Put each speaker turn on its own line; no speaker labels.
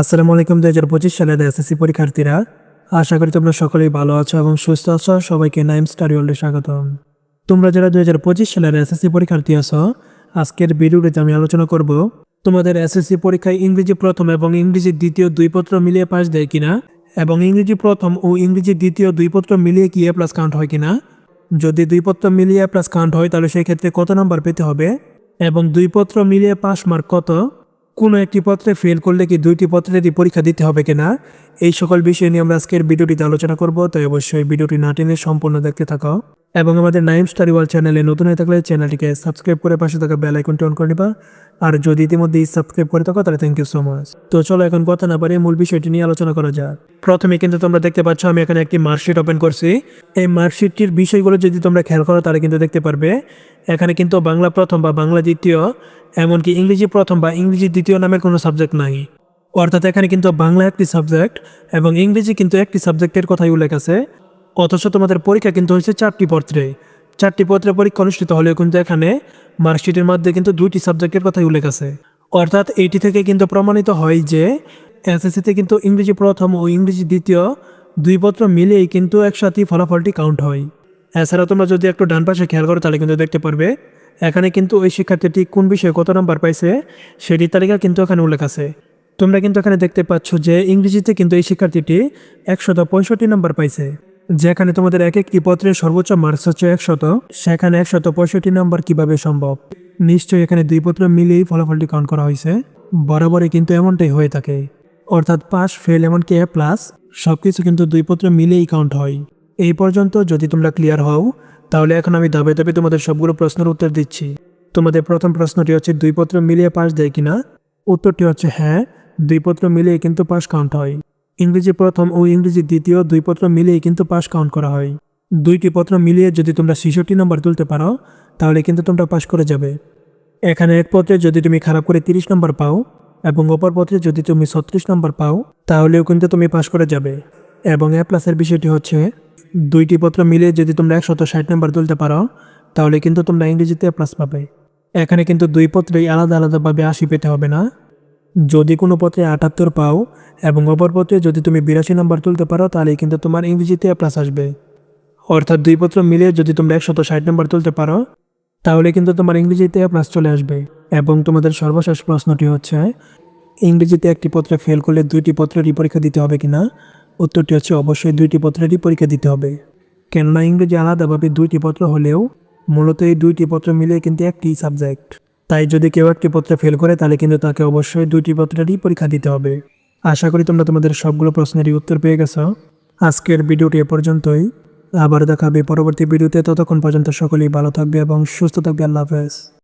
আসসালামু আলাইকুম দু হাজার পঁচিশ সালের এসএসসি পরীক্ষার্থীরা। আশা করি তোমরা সকলেই ভালো আছো এবং সুস্থ আছো। সবাইকে নাইম স্টাডি ওয়ার্ল্ডে স্বাগতম। তোমরা যারা দু হাজার পঁচিশ সালের এসএসসি পরীক্ষার্থী আছো, আজকের ভিডিওটিতে আমি আলোচনা করব, তোমাদের এসএসসি পরীক্ষায় ইংরেজি প্রথম এবং ইংরেজি দ্বিতীয় দুই পত্র মিলিয়ে পাস দেয় কিনা, এবং ইংরেজি প্রথম ও ইংরেজি দ্বিতীয় দুই পত্র মিলিয়ে কি এ প্লাস কাউন্ট হয় কিনা। যদি দুই পত্র মিলিয়ে এ প্লাস কাউন্ট হয়, তাহলে সেই ক্ষেত্রে কত নাম্বার পেতে হবে, এবং দুই পত্র মিলিয়ে পাস মার্ক কত কোনো একটি পত্রে ফেল করলে কি দুইটি পত্রেরই পরীক্ষা দিতে হবে কিনা? এই সকল বিষয় নিয়ে আমরা আজকের ভিডিওটিতে আলোচনা করব, তাই অবশ্যই ভিডিওটি না টেনে সম্পূর্ণ দেখতে থাকো। এবং আমাদের নাইম স্টারি ওয়ার্ল্ড চ্যানেলে নতুন হয়ে থাকলে চ্যানেলটিকে সাবস্ক্রাইব করে পাশে থাকা বেল আইকনটি অন করে নিবা। আর যদি ইতিমধ্যে সাবস্ক্রাইব করে থাকো, তাহলে থ্যাংক ইউ সো মাচ তো চলো এখন কথা না পারে মূল বিষয়টি নিয়ে আলোচনা করা যাক। প্রথমে কিন্তু তোমরা দেখতে পাচ্ছ, আমি এখানে একটি মার্কশিট ওপেন করছি। এই মার্কশিটটির বিষয়গুলো যদি তোমরা খেয়াল করো, তাহলে কিন্তু দেখতে পারবে। এখানে কিন্তু বাংলা প্রথম বা বাংলা দ্বিতীয়, এমনকি ইংরেজি প্রথম বা ইংরেজি দ্বিতীয় নামের কোনো সাবজেক্ট নাই। অর্থাৎ এখানে কিন্তু বাংলা একটি সাবজেক্ট এবং ইংরেজি কিন্তু একটি সাবজেক্টের কথাই উল্লেখ আছে। অথচ তোমাদের পরীক্ষা কিন্তু হয়েছে চারটি পত্রে। চারটি পত্রে পরীক্ষা অনুষ্ঠিত হলেও কিন্তু এখানে মার্কশিটের মধ্যে কিন্তু দুইটি সাবজেক্টের কথাই উল্লেখ আছে। অর্থাৎ এইটি থেকে কিন্তু প্রমাণিত হয় যে এসএসসিতে কিন্তু ইংরেজি প্রথম ও ইংরেজি দ্বিতীয় দুই পত্র মিলেই কিন্তু একসাথে ফলাফলটি কাউন্ট হয়। এছাড়া তোমরা যদি একটু ডান পাশে খেয়াল করো তাহলে কিন্তু দেখতে পারবে, এখানে কিন্তু ওই শিক্ষার্থীটি কোন বিষয়ে কত নাম্বার পাইছে সেটির তালিকা কিন্তু এখানে উল্লেখ আছে। তোমরা কিন্তু এখানে দেখতে পাচ্ছ যে ইংরেজিতে কিন্তু এই শিক্ষার্থীটি একশত পঁয়ষট্টি নাম্বার পাইছে। যেখানে তোমাদের এক একটি পত্রের সর্বোচ্চ মার্কস হচ্ছে একশত, সেখানে একশত পঁয়ষট্টি নম্বর কীভাবে সম্ভব? নিশ্চয়ই এখানে দুই পত্র মিলিয়েই ফলাফলটি কাউন্ট করা হয়েছে। বরাবরই কিন্তু এমনটাই হয়ে থাকে। অর্থাৎ পাস ফেল এমনকি এ প্লাস সব কিছু কিন্তু দুই পত্র মিলেই কাউন্ট হয়। এই পর্যন্ত যদি তোমরা ক্লিয়ার হও, তাহলে এখন আমি ধাপে ধাপে তোমাদের সবগুলো প্রশ্নের উত্তর দিচ্ছি। তোমাদের প্রথম প্রশ্নটি হচ্ছে, দুই পত্র মিলিয়ে পাস দেয় কিনা? উত্তরটি হচ্ছে হ্যাঁ দুই পত্র মিলিয়ে কিন্তু পাস কাউন্ট হয়। ইংরেজি প্রথম ও ইংরেজি দ্বিতীয় দুই পত্র মিলিয়ে কিন্তু পাস কাউন্ট করা হয়। দুইটি পত্র মিলিয়ে যদি তোমরা ছেষট্টি নম্বর তুলতে পারো, তাহলে কিন্তু তোমরা পাস করে যাবে। এখানে এক পত্রে যদি তুমি খারাপ করে তিরিশ নম্বর পাও এবং অপর পত্রে যদি তুমি ছত্রিশ নম্বর পাও, তাহলেও কিন্তু তুমি পাস করে যাবে। এবং এ প্লাসের বিষয়টি হচ্ছে, দুইটি পত্র মিলিয়ে যদি তোমরা একশত ষাট নম্বর তুলতে পারো, তাহলে কিন্তু তোমরা ইংরেজিতে এ প্লাস পাবে। এখানে কিন্তু দুই পত্রেই আলাদা আলাদাভাবে আশি পেতে হবে না। যদি কোনো পত্রে আটাত্তর পাও এবং অপর পত্রে যদি তুমি বিরাশি নাম্বার তুলতে পারো, তাহলে কিন্তু তোমার ইংরেজিতে প্লাস আসবে। অর্থাৎ দুই পত্র মিলিয়ে যদি তোমরা একশত ষাট নাম্বার তুলতে পারো, তাহলে কিন্তু তোমার ইংরেজিতে প্লাস চলে আসবে। এবং তোমাদের সর্বশেষ প্রশ্নটি হচ্ছে, ইংরেজিতে একটি পত্রে ফেল করলে দুইটি পত্রেরই পরীক্ষা দিতে হবে কিনা? উত্তরটি হচ্ছে অবশ্যই দুইটি পত্রেরই পরীক্ষা দিতে হবে। কেননা ইংরেজি আলাদাভাবে দুইটি পত্র হলেও মূলত এই দুইটি পত্র মিলে কিন্তু একটি সাবজেক্ট তাই যদি কেউ একটি পত্রে ফেল করে, তাহলে কিন্তু তাকে অবশ্যই দুইটি পত্রেরই পরীক্ষা দিতে হবে। আশা করি তোমরা তোমাদের সবগুলো প্রশ্নেরই উত্তর পেয়ে গেছো। আজকের ভিডিওটি এ পর্যন্তই। আবার দেখাবে পরবর্তী ভিডিওতে। ততক্ষণ পর্যন্ত সকলেই ভালো থাকবে এবং সুস্থ থাকবে। আল্লাহ হাফেজ।